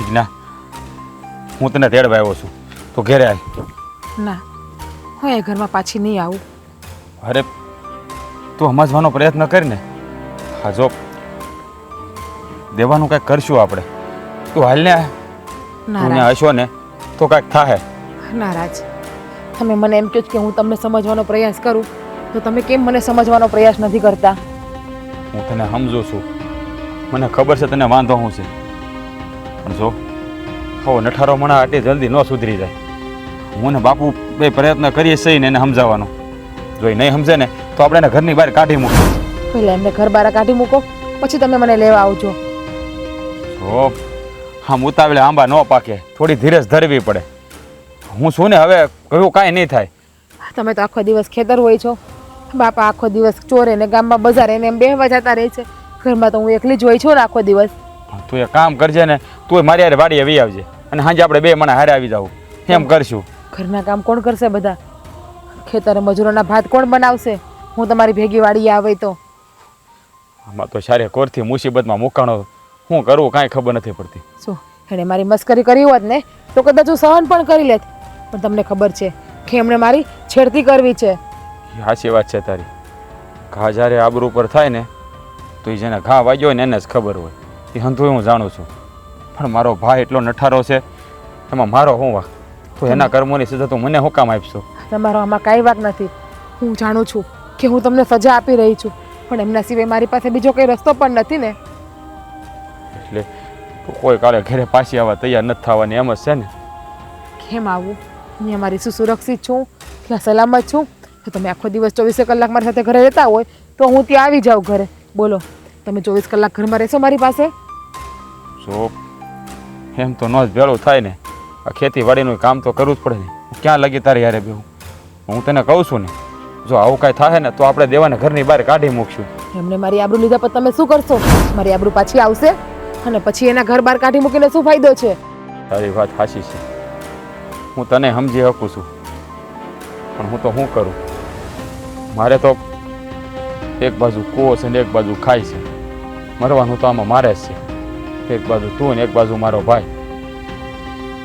જીજ્ઞા હું તને તેડવા આવ્યો છું. તો ઘેરે આવી ના હું એ ઘરમાં પાછી નહીં આવું. અરે તું સમજવાનો પ્રયત્ન કરીને. હા જો. દેવાનું કાંઈક કરશું આપણે. તું હાલને. તું હશો ને તો કાંઈક થાય નારાજ. તમે મને એમ કહો કે હું તમને સમજવાનો પ્રયાસ કરું તો તમે કેમ મને સમજવાનો પ્રયાસ નથી કરતા? હું તને સમજુ છું. મને ખબર છે તને વાંધો શું છે. પણ જો હવે નઠારો મણા આટલી જલ્દી ન સુધરી જાય. હું ને બાપુ બે પ્રયત્ન કરીએ છીએ ને એને સમજાવવાનો. જો એ નહીં સમજે ને તો આપણે એને ઘરની બહાર કાઢી મૂકીએ. પહેલાં એમને ઘર બહાર કાઢી મૂકો પછી તમે મને લેવા આવજો. જો આમ ઉતાવળે આંબા ન પાકે થોડી ધીરજ ધરવી પડે. હું છું ને હવે કયું કાંઈ નહીં થાય. તમે તો આખો દિવસ ખેતર હોય છો. બાપા આખો દિવસ ચોરે ને ગામમાં બજારે ને એમ બેહવા જતા રહે છે. ઘરમાં તો હું એકલી જ હોય છું ને આખો દિવસ. તું એ કામ કરજે ને તું મારી હારે વાડીએ વી આવજે અને સાંજે આપણે બે મને હારે આવી જાવ એમ કરશું. ઘરના કામ કોણ કરશે બધા? ખેતરે મજૂરોના ભાત કોણ બનાવશે? હું તમારી ભેગી વાડીએ આવે તો. આમાં તો સારે કોરથી મુસીબતમાં મુકાણો. શું કરવું કાંઈ ખબર નથી પડતી. શું એણે મારી મસ્કરી કરી હોત ને તો કદાચ હું સહન પણ કરી લેત. પણ તમને ખબર છે કે એમણે મારી છેડતી કરવી છે. સાચી વાત છે તારી. ઘા જ્યારે આબરૂ પર થાય ને તો એ જેને ઘા વાગ્યો હોય ને એને જ ખબર હોય. એ હંધુય હું જાણું છું. પણ મારો ભાઈ એટલો નઠારો છે. એમાં મારો હું વાક? તો એના કર્મોની સજા તું મને હું કામ આપશો? તમારો આમાં કાંઈ વાક નથી. હું જાણું છું કે હું તમને સજા આપી રહી છું પણ એમના સિવાય મારી પાસે બીજો કોઈ રસ્તો પણ નથી ને. એટલે કોઈ કાલે ઘરે પાછી આવવા તૈયાર નથી થવાની એમ જ છે ને? કેમ આવું? હું અમારી શું સુરક્ષિત છું? ક્યાં સલામત છું? તો તમે આખો દિવસ ચોવીસે કલાક મારી સાથે ઘરે રહેતા હોય તો હું ત્યાં આવી જાઉં ઘરે. બોલો તમે ચોવીસ કલાક ઘરમાં રહેશો મારી પાસે? જો એમ તો ન જ ભેળું થાય ને. આ ખેતીવાડીનું કામ તો કરવું જ પડે ને. હું ક્યાં લગી તારી યારે બેહું? હું તને કહું છું ને જો આવું કાંઈ થાય ને તો આપણે દેવાને ઘરની બહાર કાઢી મૂકશું. એમને મારી આબરૂ લીધા પર તમે શું કરશો? મારી આબરૂ પાછી આવશે અને પછી એના ઘર બહાર કાઢી મૂકીને શું ફાયદો છે? તારી વાત સાચી છે. હું તને સમજી શકું છું. પણ હું તો શું કરું? મારે તો એક બાજુ કૂવો છે ને એક બાજુ ખાય છે. મરવાનું તો આમાં મારે જ છે. એક બાજુ તું ને એક બાજુ મારો ભાઈ.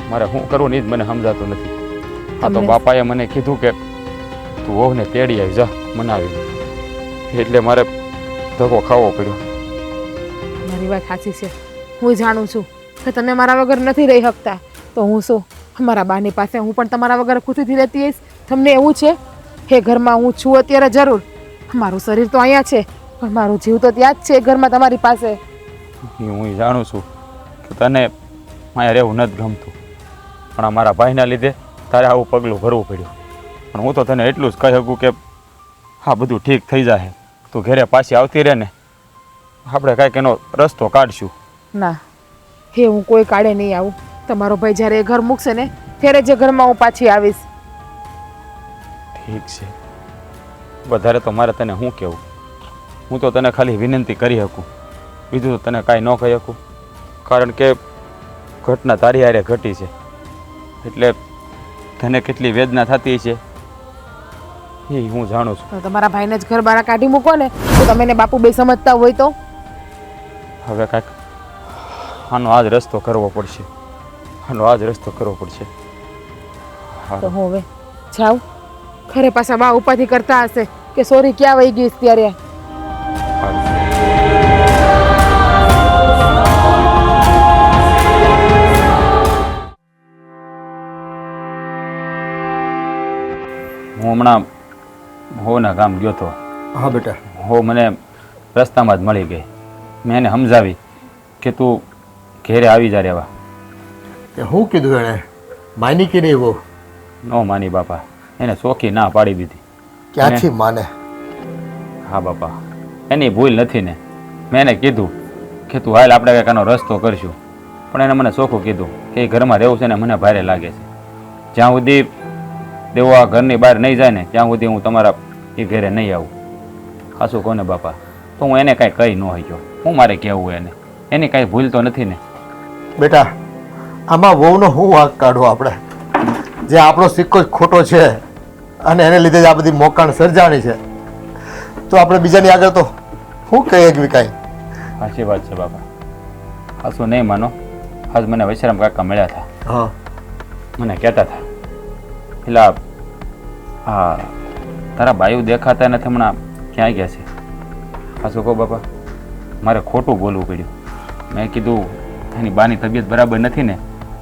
મારે શું કરવું ને જ મને સમજાતું નથી. આ તો બાપાએ મને કીધું કે તું વહુને તેડી આવી જા મનાવી એટલે મારે ધક્કો ખાવો પડ્યો. મારી વાત સાચી છે. હું જાણું છું કે તમે મારા વગર નથી રહી શકતા. તો હું શું? મારા બાની પાસે હું પણ તમારા વગર ખુશીથી રહેતી હોઈશ? તમને એવું છે? હે ઘરમાં હું છું અત્યારે જરૂર. મારું શરીર તો અહીંયા છે પણ મારું જીવ તો ત્યાં જ છે ઘરમાં તમારી પાસે. એ હું જાણું છું કે તને અહીંયા રહેવું નથી ગમતું. પણ મારા ભાઈના લીધે તારે આવું પગલું ભરવું પડ્યું. પણ હું તો તને એટલું જ કહી શકું કે હા બધું ઠીક થઈ જાય તું ઘરે પાછી આવતી રહે ને આપણે કાંઈક એનો રસ્તો કાઢશું. ના હે હું કોઈ કાઢે નહીં આવું. તમારો ભાઈ જ્યારે ઘર મૂકશે ને ત્યારે જે ઘરમાં હું પાછી આવીશ. ઠીક છે. વધારે તો મારે તને શું કહેવું? હું તો તને ખાલી વિનંતી કરી શકું. બીજું તો તને કાંઈ ન કહી શકું. કારણ કે ઘટના તારી હારે ઘટી છે. એટલે તને કેટલી વેદના થતી છે એ હું જાણું છું. તમારા ભાઈને જ ઘર બહાર કાઢી મૂકો ને. તો તમે એને બાપુ બે સમજતા હોય તો. હવે કાંઈક આનો આ જ રસ્તો કરવો પડશે. આનો આ જ રસ્તો કરવો પડશે. તો હા હું હવે જાઉં. ખરે પાછા બા ઉપાધિ કરતા હશે કે સોરી ક્યાં વહી ગઈ ત્યારે. હું હમણાં હોના ગામ ગયો હતો હા બેટા. હો મને રસ્તામાં જ મળી ગઈ. મેં એને સમજાવી કે તું ઘેરે આવી જા રહેવા શું કીધું એણે? માની કે નહીં બહુ ન માની બાપા. એને ચોખી ના પાડી દીધી. ક્યાંથી માને? હા બાપા. એની ભૂલ નથી ને. મેં એને કીધું કે તું હાલ આપણે કંઈક આનો રસ્તો કરશું. પણ એને મને ચોખ્ખું કીધું કે એ ઘરમાં રહેવું છે ને મને ભારે લાગે છે. જ્યાં સુધી દેવો આ ઘરની બહાર નહીં જાય ને ત્યાં સુધી હું તમારા એ ઘરે નહીં આવું. ખાસું કોને બાપા તો હું એને કાંઈ કહી ન હોય હું મારે કહેવું એને? એની કાંઈ ભૂલ તો નથી ને? બેટા આમાં વહુનો શું વાંક કાઢવો આપણે? જે આપણો સિક્કો જ ખોટો છે અને એને લીધે જ આ બધી મોકાણ સર્જાણી છે. તો આપણે બીજાની આગળ તો શું કહીએ કે કાંઈ? સાચી વાત છે બાપા. ખાસું નહીં માનો. આજ મને વૈશ્રામ કાકા મળ્યા હતા. હા. મને કહેતા હતા. પેલા હા, તારા બાયુ દેખાતા નથી હમણાં. ક્યાં ગયા છે? પાછું કહો બાપા? મારે ખોટું બોલવું પડ્યું. મેં કીધું, એની બાની તબિયત બરાબર નથી ને,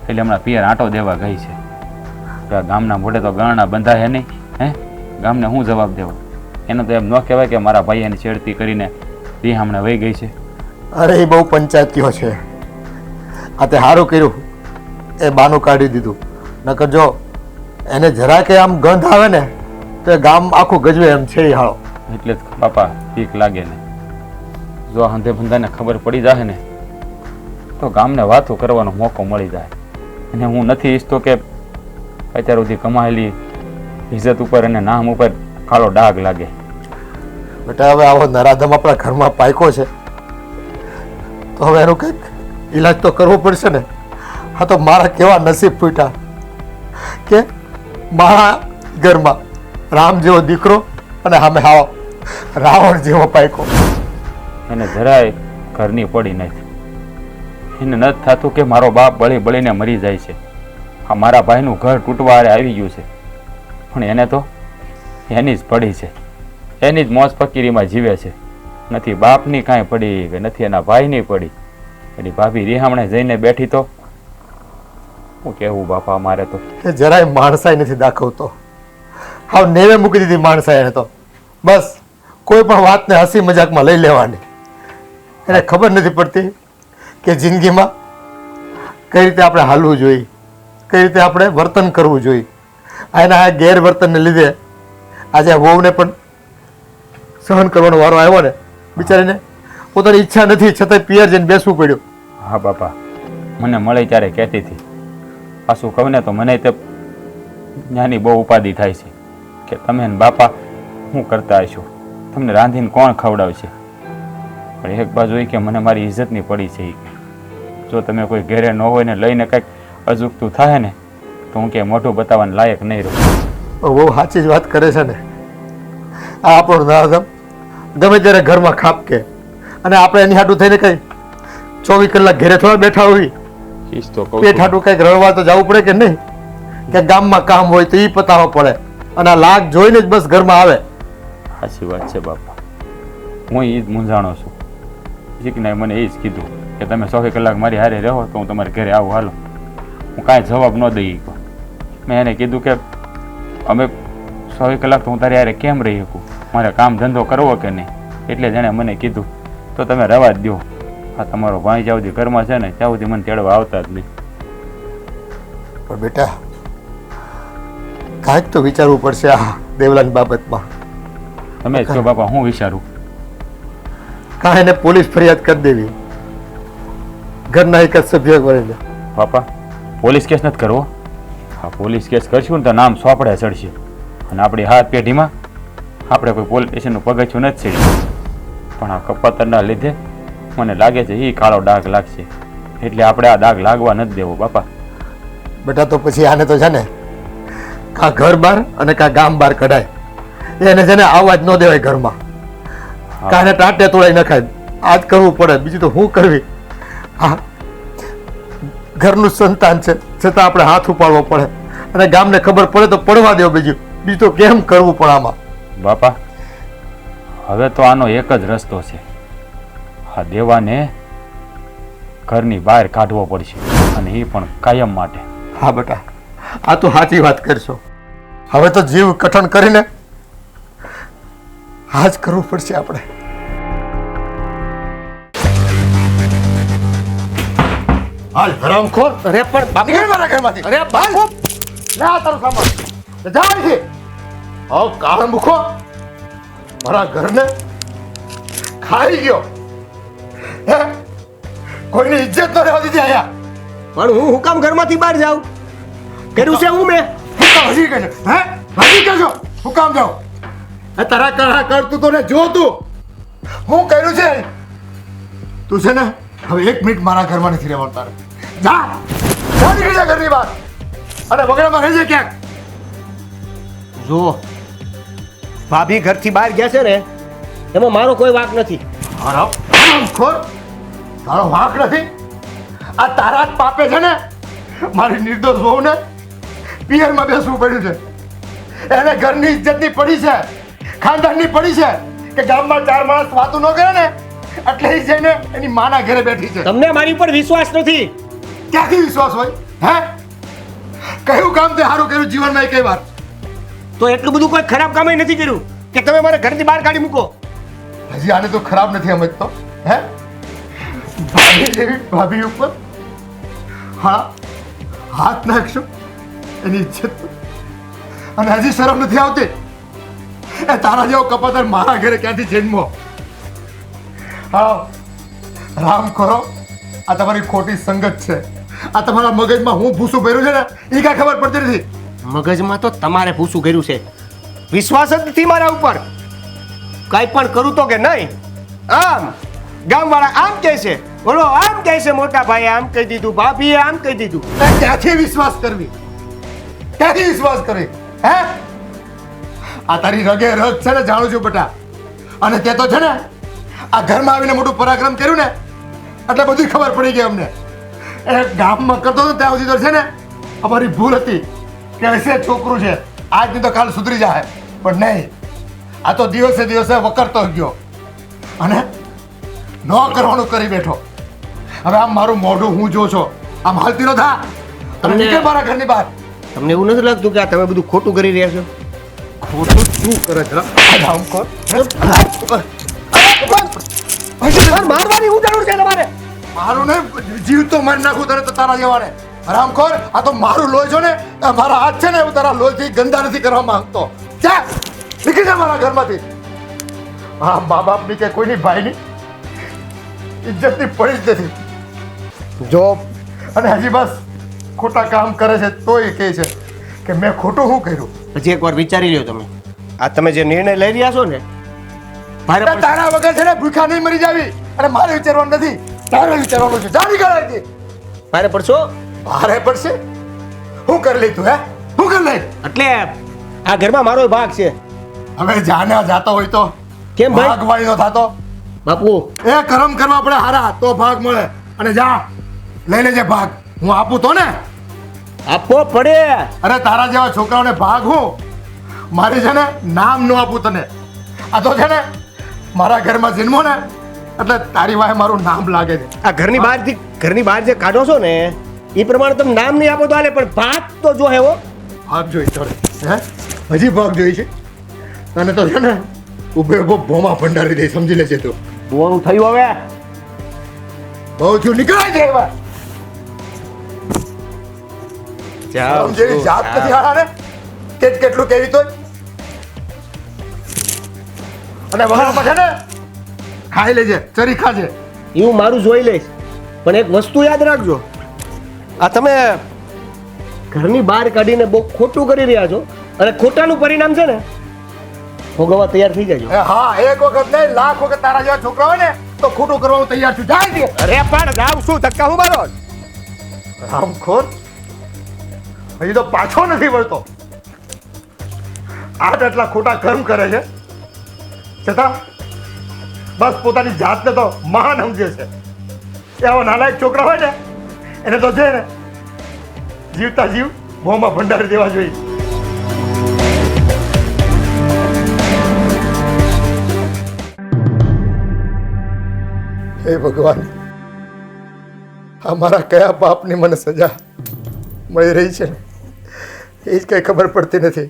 એટલે હમણાં પિયર આંટો દેવા ગઈ છે. ગામના મોઢે તો ગણના બંધાય નહીં, હે? ગામને હું જવાબ દેવો? એનો તો એમ ન કહેવાય કે મારા ભાઈ એની છેડતી કરીને તે હમણાં વહી ગઈ છે. અરે, એ બહુ પંચાયતીઓ છે. આ તે સારું કર્યું. એ બાનું કાઢી દીધું. નકર જો એને જરા કે આમ ગંધ આવે ને તો ગામ આખું ગજવે એમ છે હાળો. એટલે જ બાપા પીક લાગે ને. જો હંધે ભંધાને ખબર પડી જાય ને તો ગામને વાતો કરવાનો મોકો મળી જાય. અને હું નથી ઈચ્છતો કે અત્યાર સુધી કમાયેલી ઇજ્જત ઉપર અને નામ ઉપર કાળો ડાઘ લાગે. બેટા હવે આવો નરાધમ આપણા ઘરમાં પાયકો છે. તો હવે એનું કંઈક ઈલાજ તો કરવો પડશે ને. હા તો મારા કેવા નસીબ ફૂટ્યા. કે મારા ઘરમાં. રામ જેવો દીકરો અને સામે હાવ રાવણ જેવો પાયકો. એને જરાય ઘરની પડી નથી. એને નથી થતું કે મારો બાપ બળી બળીને મરી જાય છે. આ મારા ભાઈનું ઘર તૂટવા હારે આવી ગયું છે. પણ એને તો એની જ પડી છે. એની જ મોજ ફકીરીમાં જીવે છે. નથી બાપની કાંઈ પડી કે નથી એના ભાઈની પડી. એની ભાભી રિહામણે જઈને બેઠી તો શું કહેવું બાપા મારે તો? એ જરાય માણસાઈ નથી દાખવતો. હાવ નેવે મૂકી દીધી માણસાઈ એને તો. બસ કોઈ પણ વાતને હસી મજાકમાં લઈ લેવાની. એને ખબર નથી પડતી કે જિંદગીમાં કઈ રીતે આપણે હાલવું જોઈએ કઈ રીતે આપણે વર્તન કરવું જોઈએ. આ એના આ ગેરવર્તનને લીધે આજે વહુને પણ સહન કરવાનો વારો આવ્યો ને બિચારીને પોતાની ઈચ્છા નથી છતાંય પિયર જઈને બેસવું પડ્યું. હા બાપા મને મળે ત્યારે કહેતી હતી. પાછું કહું ને, તો મને તે જ્ઞાની બહુ ઉપાધિ થાય છે કે તમે ને બાપા હું કરતા હશો? તમને રાંધીને કોણ ખવડાવશે? પણ એક બાજુ એ કે મને મારી ઇજ્જતની પડી છે જો તમે કોઈ ઘેરે ન હોય ને લઈને કંઈક અજુકતું થાય ને, તો હું કે મોઢું બતાવવાને લાયક નહીં રહું. બહુ સાચી જ વાત કરે છે ને. આ આપણો નાદમ, ગમે ત્યારે ઘરમાં ખાપકે. અને આપણે એની હાટું થઈને કંઈ ચોવીસ કલાક ઘરે થોડા બેઠા હોય ઈજ તો કહું છું. કંઈક રળવા તો જવું પડે કે નહીં? કે ગામમાં કામ હોય તો એ પતાવવા પડે. અને આ લાગ જોઈને જ બસ ઘરમાં આવે. સાચી વાત છે બાપા. હું એ જ મૂંઝાણો છું. શીખને મને એ જ કીધું કે તમે સો કલાક મારી હારે રહો તો હું તમારે ઘરે આવું હાલો. હું કાંઈ જવાબ ન દઈ મેં એને કીધું કે અમે સો કલાક તો હું તારી હારે કેમ રહી શકું? મારે કામ ધંધો કરવો કે નહીં? એટલે જ એણે મને કીધું તો તમે રવા જ દો આ તમારો ભાઈ જ્યાં સુધી ઘરમાં છે ને ત્યાં સુધી મને તેડવા આવતા જ નહીં. પણ બેટા કાંઈક તો વિચારવું પડશે આ દેવલાની બાબતમાં. તમે જ બાપા હું વિચારું. કાં એને પોલીસ ફરિયાદ કરી દેવી. ઘરના એક જ સભ્ય કરીને બાપા પોલીસ કેસ નથી કરવો. હા પોલીસ કેસ કરશું ને તો નામ સોપડે ચડશે. અને આપણી હાથ પેઢીમાં આપણે કોઈ પોલીસ સ્ટેશનનું પગથિયું નથી ચડ્યું પણ આ કપાતરના લીધે મને લાગે છે એ કાળો ડાઘ લાગશે. એટલે આપણે આ ડાઘ લાગવા નથી દેવો બાપા. બેટા તો પછી આને તો છે ને કા ઘર બહાર અને કા ગામ બહાર કઢાય. એને છે ને આવવા જ ન દેવાય ઘરમાં. કાને ટાટે તોડાઈ નખાય. આ જ કરવું પડે બીજું તો શું કરવી? હા. ઘરનું સંતાન છે છતાં આપણે હાથ ઉપાડવો પડે. અને ગામને ખબર પડે તો પડવા દેવો બીજું. બીજું તો કેમ કરવું પણ આમાં? બાપા હવે તો આનો એક જ રસ્તો છે. આ દેવાને ઘરની બહાર કાઢવો પડશે અને એ પણ કાયમ માટે. હા બેટા આ તો સાચી વાત કરશો. હવે તો જીવ કઠણ કરીને આ જ કરવું પડશે આપણે. હાલ હરામખોર અરે પણ બાકી મારા ઘરમાંથી. અરે બાપુ! લે આ તારું સામાન. જા અહીંથી. હવે કાળ મૂકો મારા ઘરને ખાઈ ગયો. હે? કોઈની ઇજ્જત ન રહેવા દીધી અહીંયા. પણ હું હુકમ ઘરમાંથી બહાર જાઉં? કર્યું છે હું મેં? હું હજી કહેજો હે? હજી કહેજો હુકમ કામ જાઉં? એ તારા કરા કરતું તો ને જો તું. હું કર્યું છે? તું છે ને હવે એક મિનિટ મારા ઘરમાં નથી રહેવાનું તારે. જા! જા નીકળી જા ઘરની બહાર. અને બગડામાં રહેજે ક્યાંક. જો ભાભી ઘરથી બહાર ગયા છે ને એમાં મારો કોઈ વાંક નથી. હરામ ખોર તારો વાંક નથી. આ તારા જ પાપે છે ને મારી નિર્દોષ વહુ ને પિયરમાં બેસવું પડ્યું છે. એને ઘરની ઇજ્જતની પડી છે ખાનદાનની પડી છે કે ગામમાં ચાર માણસ વાતું ન કરે ને એટલે એ જઈને એની માના ઘરે બેઠી છે. તમને મારી ઉપર વિશ્વાસ નથી. ક્યાંથી વિશ્વાસ હોય હે? કયું કામ તે સારું કર્યું જીવનમાં કઈ વાર? તો એટલું બધું કોઈ ખરાબ કામ નથી કર્યું કે તમે મારે ઘરથી બહાર કાઢી મૂકો. હજી આને તો ખરાબ નથી સમજતો. હે? ભાભી જેવી ભાભી ઉપર હા, હાથ નાખશો, એની ઇજ્જત અને હજી શરમ નથી આવતી. એ તારા જેવો કપાતર મારા ઘરે ક્યાંથી જન્મો? હા, રામ કરો આ તમારી ખોટી સંગત છે. આ તમારા મગજમાં હું ભૂસું ભર્યું છે ને એ કાંઈ ખબર પડતી નથી. મગજમાં તો તમારે ભૂસું કર્યું છે. વિશ્વાસ જ નથી મારા ઉપર. કાંઈ પણ કરું તો કે નહીં? આમ, ગામવાળા આમ કહે છે, બોલો, આમ કહે છે, મોટા ભાઈએ આમ કહી દીધું, ભાભીએ આમ કહી દીધું. ક્યાંથી વિશ્વાસ કરવી? ક્યાંથી વિશ્વાસ કરવી? હે? આ તારી રગે રગ છે ને, જાણું છું બેટા. અને તે તો છે ને, આ ઘરમાં આવીને મોટું પરાક્રમ કર્યું ને, એટલે બધી ખબર પડી ગઈ અમને. એ ગામમાં કરતો હતો ત્યાં સુધી તો છે ને, અમારી ભૂલ હતી. કે એસે છોકરું છે, આજની તો કાલ સુધરી જાય પણ નહીં આ તો દિવસે દિવસે વકરતો ગયો અને ન કરવાનું કરી બેઠો હવે આમ મારું મોઢું હું જો છો આમ હાલતી નો થા તમે તમને- નીકળ મારા ઘરની બહાર તમને એવું નથી લાગતું કે આ તમે બધું ખોટું કરી રહ્યા છો ખોટું શું કરે છે મારવાની હું જરૂર છે તમારે મારું ને જીવ તો મારી નાખું તને તો તારા જેવાને રામખોર આ તો મારું લોહી છો ને મારા હાથ છે ને હું તારા લોહીથી ગંદા નથી કરવા માંગતો જા નીકળી જા મારા ઘરમાંથી. હા મા બાપની કે કોઈની ભાઈની ઇજ્જતની પડી જ નથી. જો. અને હજી બસ ખોટા કામ કરે છે તોય કહે છે કે મેં ખોટું શું કર્યું? હજી એકવાર વિચારી લ્યો તમે. આ તમે જે નિર્ણય લઈ રહ્યા છો ને મારે તારા વગર છે ને ભૂખા નહીં મરી જાવી. અને મારે વિચારવાનું નથી. તારે વિચારવાનું છે. જાણી અહીંથી. મારે પડશો? ભારે પડશે? હું કરી લઈ તું હે? શું કરી લઈ એટલે આ ઘરમાં મારો ભાગ છે. હવે જાને જાતો હોય તો? કેમ ભાઈ? ભાગવાળી નો થાતો? બાપુ. એ કરમ કરવા પડે હારા તો ભાગ મળે. અને જા લઈ લેજે ભાગ. હું આપું તો ને? આપવો પડે. અરે તારા જેવા છોકરાઓને ભાગ હું? મારે છે ને નામ નો આપું તને. આ તો છે ને મારા ઘરમાં જન્મો ને એટલે તારી વાહે મારું નામ લાગે છે. આ ઘરની બહારથી ઘરની બહાર જે કાઢો છો ને એ પ્રમાણે તમે નામ નહીં આપો તો આલે પણ ભાગ તો જો હેવો હો. ભાગ જોઈ તો હે? હજી ભાગ જોઈ છે? અને તો છે ને ઉભે ઊભો ભોમા ભંડારી દે સમજી લેજે તું. બોલું થયું હવે? બહુ છું નીકળાય જાય એવા. આમ જેવી જાત નથી હારા ને કેટલું કેવી તો અને વગરમાં છે ને ખાઈ લેજે ચરી ખાજે. એ હું મારું જોઈ લઈશ. પણ એક વસ્તુ યાદ રાખજો. આ તમે ઘરની બહાર કાઢીને બહુ ખોટું કરી રહ્યા છો. અને ખોટાનું પરિણામ છે ને ભોગવવા તૈયાર થઈ જજો. હા એક વખત નહીં લાખ વખત તારા જેવા છોકરા હોય ને તો ખોટું કરવા તૈયાર છું. જાય અરે પણ રામ શું ધક્કા હું મારો? રામખોર? હજી તો પાછો નથી વળતો. આજ આટલા ખોટા કર્મ કરે છે. છતાં બસ પોતાની જાતને તો મહાન સમજે છે. એવા નાલાયક છોકરા હોય ને એને તો છે ને જીવતા જીવ મોંમાં ભંડારી દેવા જોઈએ. હે ભગવાન આ મારા કયા પાપની મને સજા મળી રહી છે? એ જ કંઈ ખબર પડતી નથી.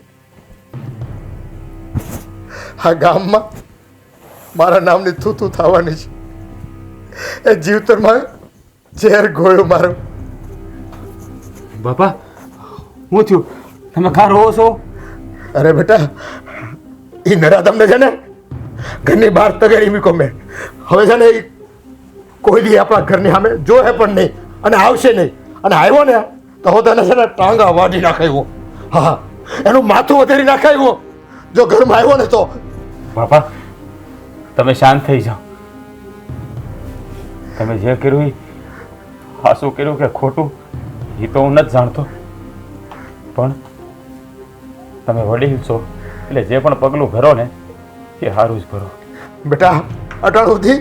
આ ગામમાં મારા નામની થૂ થવાની છે. એ જીવતરમાં ઝેર ગોળ્યું મારો. બાપા હું થયું? તમે ખા રહો છો? અરે બેટા એ નરા તમને છે ને? ઘરની બહાર તગેરી મૂકો મેં. હવે છે ને ઈ કોઈ બી આપણા ઘરની સામે જોહે પણ નહીં અને આવશે નહીં. અને આવ્યો ને તો હું તને છે ને ટાંગા વાઢી નાખાયો. હા એનું માથું વધારી નાખાવ્યો જો ઘરમાં આવ્યો ને તો. બાપા તમે શાંત થઈ જાઓ. તમે જે કર્યું એ હાસું કર્યું કે ખોટું એ તો હું નથી જાણતો. પણ તમે વડીલ છો એટલે જે પણ પગલું ભરો ને એ સારું જ ભરો. બેટા અટાણ સુધી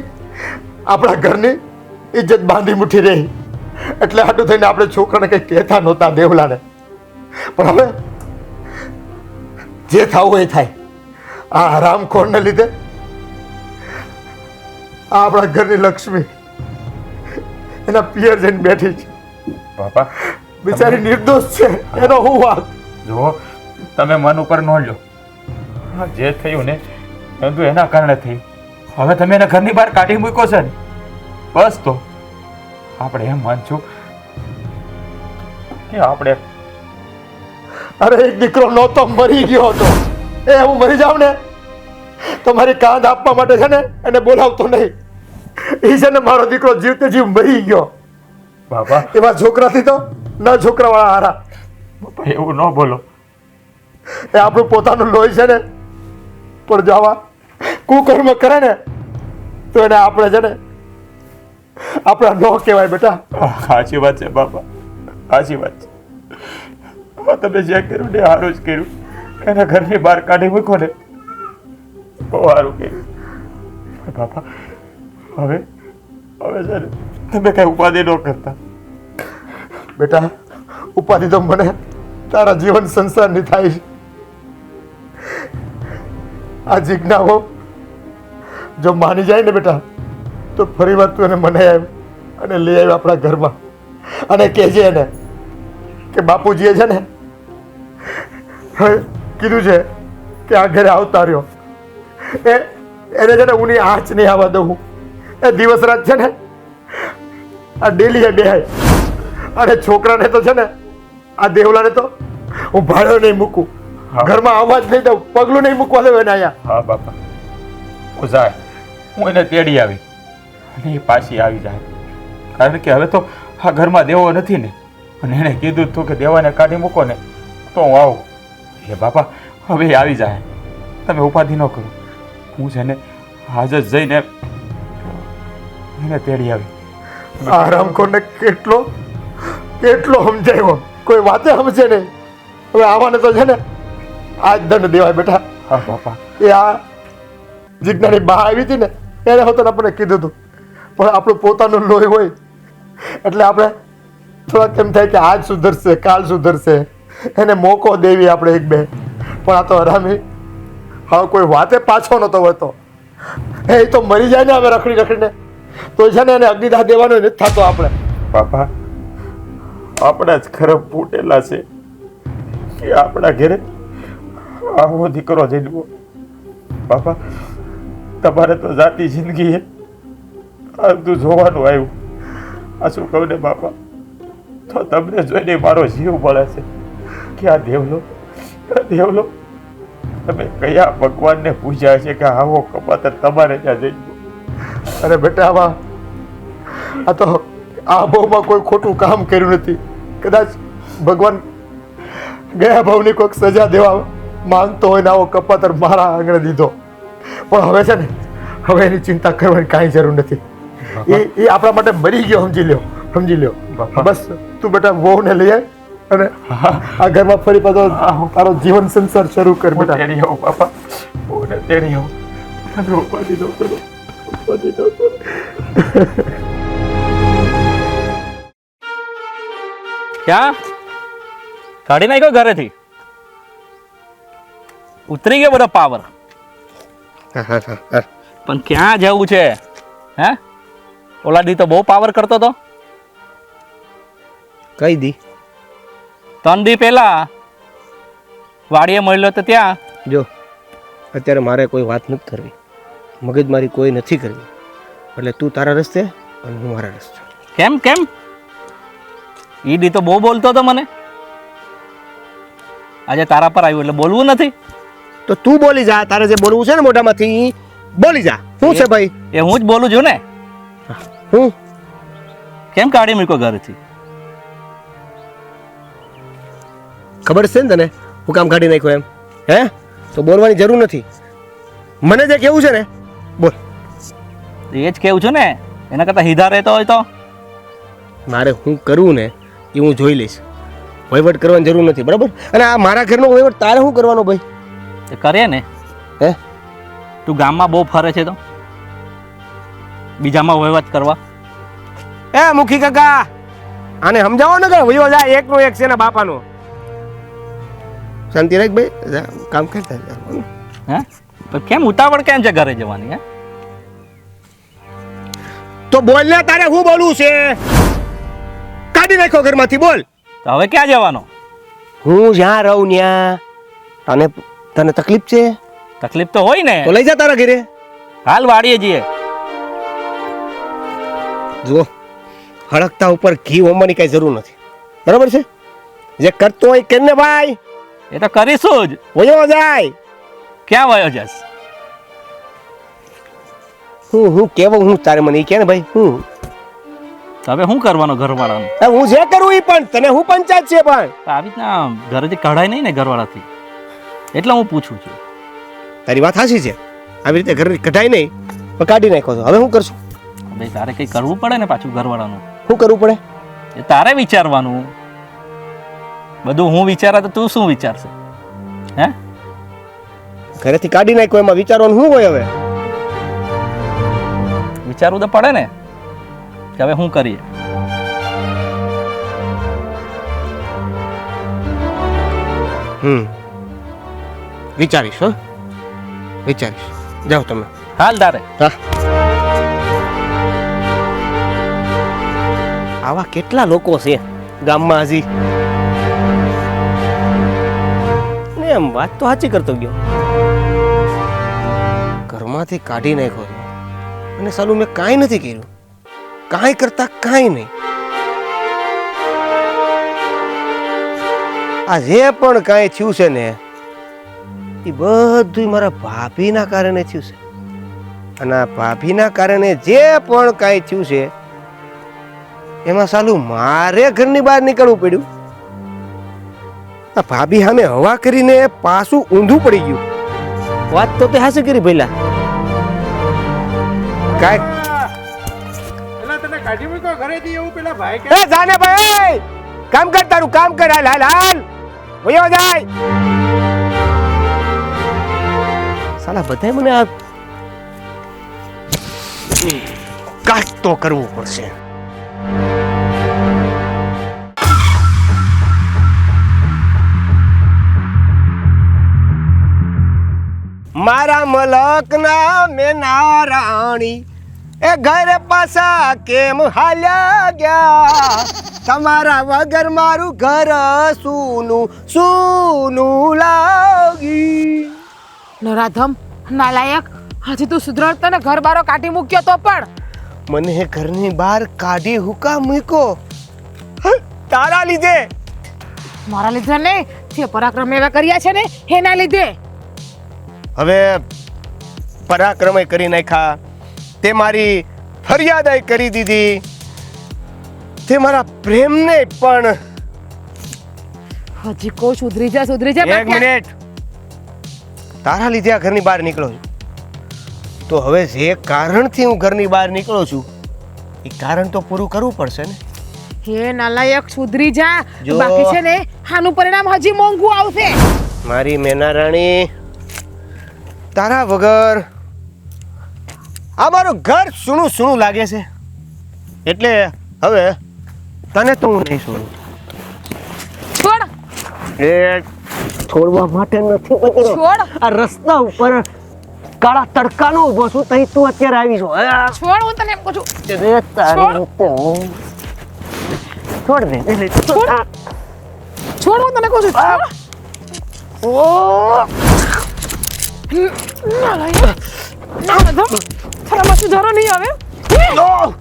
આપણા ઘરની ઇજ્જત બાંધી મુઠ્ઠી રહી. એટલે આટલું થઈને આપણે છોકરાને કંઈ કહેતા નહોતા દેવલાને. પણ હવે જે થવું એ થાય. આ હરામખોરને લીધે આ આપણા ઘરની લક્ષ્મી એના પિયર જઈને બેઠી છે. બાપા બિચારી નિર્દોષ છે એનો હું વાંક જુઓ તમે મન ઉપર ન લો જે થયું ને પરંતુ એના કારણે થયું. હવે તમે એને ઘરની બહાર કાઢી મૂક્યો છે ને? બસ તો. આપણે એમ માનશું કે આપણે અરે એક દીકરો નહોતો મરી ગયો હતો. એ હું મરી જાઉં ને? તો મારી કાંધ આપવા માટે છે ને એને બોલાવતો નહીં. એ છે ને મારો દીકરો જીવતે જીવ મરી ગયો. બાબા એવા છોકરાથી તો ન છોકરાવાળા હારા. એવું ન બોલો. એ આપણું પોતાનું લોહી છે ને. પણ જો આવા કુકર્મ કરે ને તો એને આપણે છે ને આપણા ન કહેવાય બેટા. સાચી વાત છે બાપા સાચી વાત છે. તમે જે કર્યું ને સારું જ કર્યું. એના ઘરની બહાર કાઢી મૂકો ને. બહુ સારું કર્યું. બાપા હવે હવે ને તમે કઈ ઉપાધિ ન કરતા. બેટા ઉપાધિ તો મને તારા જીવન સંસારની થાય છે. આ જિજ્ઞાઓ જો માની જાય ને બેટા તો ફરી વાર તું એને મને આવ અને લઈ આવ્યો આપણા ઘરમાં. અને કહેજે એને કે બાપુજીએ છે ને કીધું છે કે આ ઘરે આવતા રહ્યો. એ એને છે ને હું આંચ નહીં આવવા દઉં એ દિવસ રાત છે ને આ ડેલી બે અને છોકરાને તો છે ને આ દેવલાને તો હું ભાડો નહીં મૂકું. ઘરમાં આવવા જ નહીં દઉં પગલું નહીં મૂકવા દઉં એને અહીંયા. હા બાપા. હું જાય હું એને તેડી આવી અને એ પાછી આવી જાય. કારણ કે હવે તો આ ઘરમાં દેવો નથી ને. અને એણે કીધું હતું કે દેવાને કાઢી મૂકો ને તો હું આવું. એટલે બાપા હવે આવી જાય. તમે ઉપાધિ ન કરો. હું છે ને હાજર જઈને એને તેડી આવી. આ કોને કેટલો કેટલો સમજાયો કોઈ વાતે સમજે નહીં. હવે આવાને તો છે ને આ જ દંડ દેવાય બેટા. હા બાપા. એ આ જીજ્ઞાની બા આવી હતી ને એને હોતો આપણને કીધું હતું. પણ આપણું પોતાનું લોહી હોય, એટલે આપણે થોડાક એમ થાય કે આજ સુધરશે, કાલ સુધરશે. એને મોકો દેવી આપણે એક બે. પણ આ તો હરામી. હવે કોઈ વાતે પાછો નહોતો હોતો એ તો મરી જાય ને હવે રખડી રખડીને. તો છે ને એને અગ્નિદાહ દેવાનો નથી થતો આપણે. બાપા, આપણા જ ખરે ફૂટેલા છે. કે આપણા ઘરે આવો દીકરો જન્મો બાપા તમારે તો જાતી જિંદગી છે આ બધું જોવાનું આવ્યું. આ શું કહું ને બાપા? તો તમને જોઈને મારો જીવ મળે છે. કે આ દેવલો? આ દેવલો? તમે કયા ભગવાનને પૂજ્યા છે કે આવો કપાતર તમારે ત્યાં જઈ અરે બેટા આમાં આ તો આ ભાવમાં કોઈ ખોટું કામ કર્યું નથી. કદાચ ભગવાન ગયા ભાવની કોઈક સજા દેવા માંગતો હોય ને આવો કપાતર મારા આંગણે દીધો. પણ હવે છે ને હવે એની ચિંતા કરવાની કાંઈ જરૂર નથી. એ એ આપણા માટે મરી ગયો સમજી લ્યો સમજી લ્યો. બસ તું બેટા વહુને લઈ આવ અને આ ઘરમાં ફરી પાછો તારો જીવન સંસાર શરૂ કર બેટા. તેડી આવું પાપા હું ને તેડી આવું. ક્યાં? કાઢી નાખ્યો ઘરેથી? ઉતરી ગયો બધો પાવર. પણ ક્યાં જવું છે? હે? ઓલા દી તો બહુ પાવર કરતો તો. કઈ દી? ત્રણ દી પહેલા વાડીએ મળ્યો તો ત્યાં. જો અત્યારે મારે કોઈ વાત નથી કરવી. મગજ મારી કોઈ નથી કરવી. એટલે તું તારા રસ્તે અને હું મારા રસ્તે. કેમ કેમ? ઈ દી તો બહુ બોલતો હતો મને. આજે તારા પર આવ્યું એટલે બોલવું નથી. તો તું બોલી જા તારે જે બોલવું છે ને મોઢામાંથી બોલી જા. શું છે ભાઈ? એ હું જ બોલું છું ને? હું? કેમ કાઢી મૂક્યો ઘરેથી? ખબર છે ને તને? હું કામ કાઢી નાખ્યો એમ. હે? તો બોલવાની જરૂર નથી. મને જે કેવું છે ને બોલ. એ જ કેવું છું ને એના કરતાં હિધા રહેતો હોય તો? મારે હું કરવું ને એ હું જોઈ લઈશ. વહીવટ કરવાની જરૂર નથી બરાબર? અને આ મારા ઘરનો વહીવટ તારે શું કરવાનો ભાઈ? કરે ને? હે? તું ગામમાં બહુ ફરે છે તો? બીજામાં વહીવટ કરવા? એ મુખી કાકા આને સમજાવો ને કે વયો જાય એકનો એક છે ને બાપાનો. શાંતિ રાખ ભાઈ કામ કરતા હે? તો કેમ ઉતાવળ કેમ છે ઘરે જવાની હે? તો બોલ ને તારે હું બોલું છે? કાઢી નાખો ઘરમાંથી બોલ. તો હવે ક્યાં જવાનો? હું જ્યાં રહું ત્યાં તને તને તકલીફ છે? તકલીફ તો હોય ને. તો લઈ જા તારા ઘરે. હાલ વાડીએ જઈએ. જુઓ હળકતા ઉપર ઘી હોમવાની કઈ જરૂર નથી. બરાબર છે? જે કરતો હોય કે ને ભાઈ? એ તો કરીશું જ. વયો જાય. ક્યાં વયો જશ હું હું કેવો હું તારે મને કે ને ભાઈ હું? હવે શું કરવાનો ઘરવાળાનું? હું જે કરું એ પણ તને હું પંચાયત છે પણ. આવી રીતના ઘરેથી કઢાય નહીં ને ઘરવાળાથી? એટલે હું પૂછું છું. તારી વાત સાચી છે. આવી રીતે ઘર કઢાઈ નહીં પણ કાઢી નાખો છો. હવે હું કરશું? હવે તારે કંઈ કરવું પડે ને પાછું ઘરવાળાનું? શું કરવું પડે? એ તારે વિચારવાનું. બધું હું વિચારા તો તું શું વિચારશે? હે? ઘરેથી કાઢી નાખ્યો એમાં વિચારવાનું શું હોય હવે? વિચારવું તો પડે ને કે હવે શું કરીએ? હમ. વિચારીશ હો? વિચારીશ. જાઓ તમે. હાલ તારે. હા. આવા કેટલા લોકો છે ગામમાં હજી? ને એમ વાત તો સાચી કરતો ગયો. ઘરમાંથી કાઢી નાખ્યો અને સાલું મેં કાંઈ નથી કર્યું. કાંઈ કરતા કાંઈ નહીં. આ જે પણ કાંઈ થયું છે ને એ બધું મારા ભાભીના કારણે થયું છે. અને આ ભાભીના કારણે જે પણ કાંઈ થયું છે એમાં સાલું મારે ઘરની બહાર નીકળવું પડ્યું. આ ભાભી સામે હવા કરીને પાછું ઊંધું પડી ગયું. વાત તો તે હાસે કરી ભઈલા. કાંઈ એ જાને ભાઈ કામ કર તારું કામ કર હાલ હાલ હાલ. વયો જાય. સાલા, બધાય મને આ કાંઈક તો કરવું પડશે. મારા મલકના મેના રાણી, એ ઘર પાછા કેમ હાલ્યા ગયા? તમારા વગર મારું ઘર સૂનું સૂનું લાગી નરાધમ નાલાયક હજી તું સુધરતા તને ઘર બારો કાઢી મૂક્યો તો પણ. મને ઘરની બહાર કાઢી હુકા મૂકો તારા લીધે. મારા લીધે નહીં જે પરાક્રમ એવા કર્યા છે ને એના લીધે. હવે પરાક્રમય કરી નાખ્યા. તે મારી ફરિયાદ કરી દીધી. તે મારા પ્રેમને પણ. હજી કો સુધરી જા સુધરી જા એક મિનિટ. તારા લીધે આ ઘરની બહાર નીકળો છું. તો હવે જે કારણથી હું ઘરની બહાર નીકળો છું એ કારણ તો પૂરું કરવું પડશે ને? હે નાલાયક સુધરી જા. બાકી છે ને આનું પરિણામ હજી મોંઘું આવશે. મારી મેના રાણી તારા વગર આ મારું ઘર સૂનું સૂનું લાગે છે. એટલે હવે તને તો હું નહીં છોડું છોડ. એ છોડવા માટે નથી. છોડ આ રસ્તા ઉપર કાળા તડકાનો ઊભો છું તઈ તું અત્યારે આવી છો છોડ હું તને એમ કહું છું રે તારી. છોડ દે એટલે છોડ છોડ હું તને કહું છું છોડ. નાલાયક નાલાયક. તારામાં સુધારો નહીં આવે?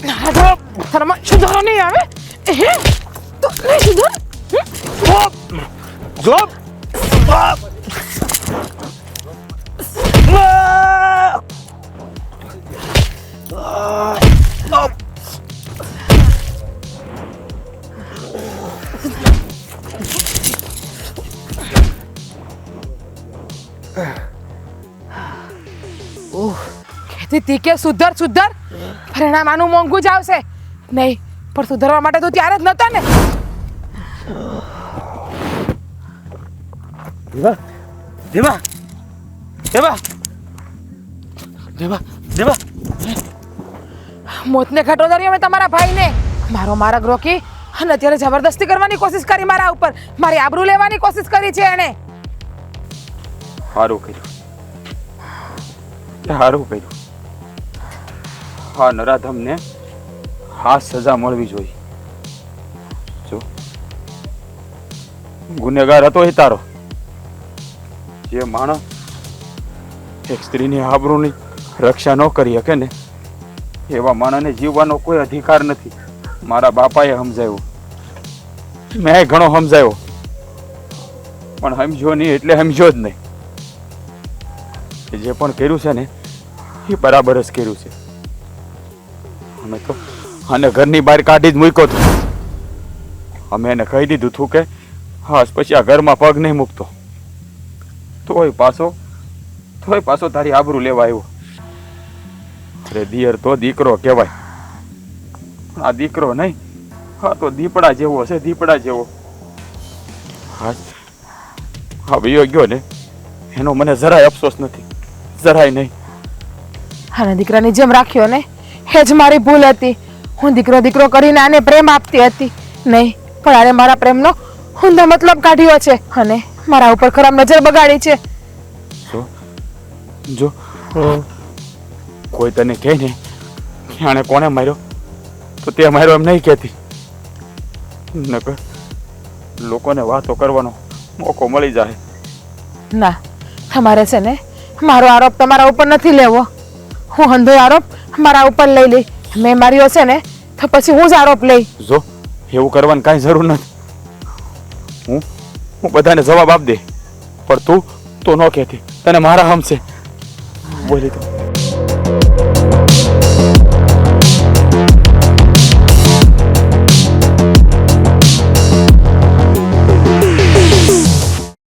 નાલાયક. તારામાં સુધારો નહીં આવે હે? તો નહીં સુધાર હે? કે સુધર સુધર? પરિણામ આનું મોંઘું જ આવશે. નહીં, પણ સુધારવા માટે તો ત્યારે જ નતા ને. દેવા દેવા દેવા દેવા દેવા મોતને ઘટો ધર્યો મેં તમારા ભાઈને. મારો માર્ગ રોકી અને અત્યારે જબરદસ્તી કરવાની કોશિશ કરી મારા ઉપર. મારી આબરૂ લેવાની કોશિશ કરી છે એણે. સારું કર્યું. સારું કર્યું. હા નરાધમને હા સજા મળવી જોઈએ. જો. ગુનેગાર હતો એ તારો. જે માણસ એક સ્ત્રીની આબરૂની રક્ષા ન કરી શકે ને, એવા માણસને જીવવાનો કોઈ અધિકાર નથી. મારા બાપાએ સમજાવ્યો. મેં ઘણો સમજાવ્યો. પણ સમજ્યો નહીં એટલે સમજ્યો જ નહીં. જે પણ કર્યું છે ને, એ બરાબર જ કર્યું છે. અમે તો આને ઘરની બહાર કાઢી જ મૂક્યો હતો. અમે એને કહી દીધું હતું કે, હા, પછી આ ઘરમાં પગ નહીં મૂકતો. તોય પાછો તોય પાછો તારી આબરૂ લેવા આવ્યો. અરે દિયર, તો દીકરો કહેવાય. આ દીકરો નહીં હા તો દીપડા જેવો છે, દીપડા જેવો. હા હા, વયો ગયો ને. એનો મને જરાય અફસોસ નથી, જરાય નહીં. અને દીકરાની જેમ રાખ્યો ને, એ જ મારી ભૂલ હતી. હું દીકરો દીકરો કરીને આને પ્રેમ આપતી હતી. નહીં, પણ આને મારા પ્રેમનો ઊંધો મતલબ કાઢ્યો છે. અને મારા ઉપર ખરાબ નજર બગાડી છે. જો. જો. કોઈ તને કહે ને કે આણે કોને માર્યો તો તે માર્યો એમ નહીં કહેતી. નકર લોકોને વાતો કરવાનો મોકો મળી જાય. ના તમારે છે ને મારો આરોપ તમારા ઉપર નથી લેવો. હું અંધો આરોપ મારા ઉપર લઈ લઈ. મેં માર્યો છે ને તો પછી હું જ આરોપ લઈ. જો એવું કરવાની કાંઈ જરૂર નથી. હું હું બધાને જવાબ આપ દે. પણ તું તું ન કહેતી. તને મારા હમ બોલી તું.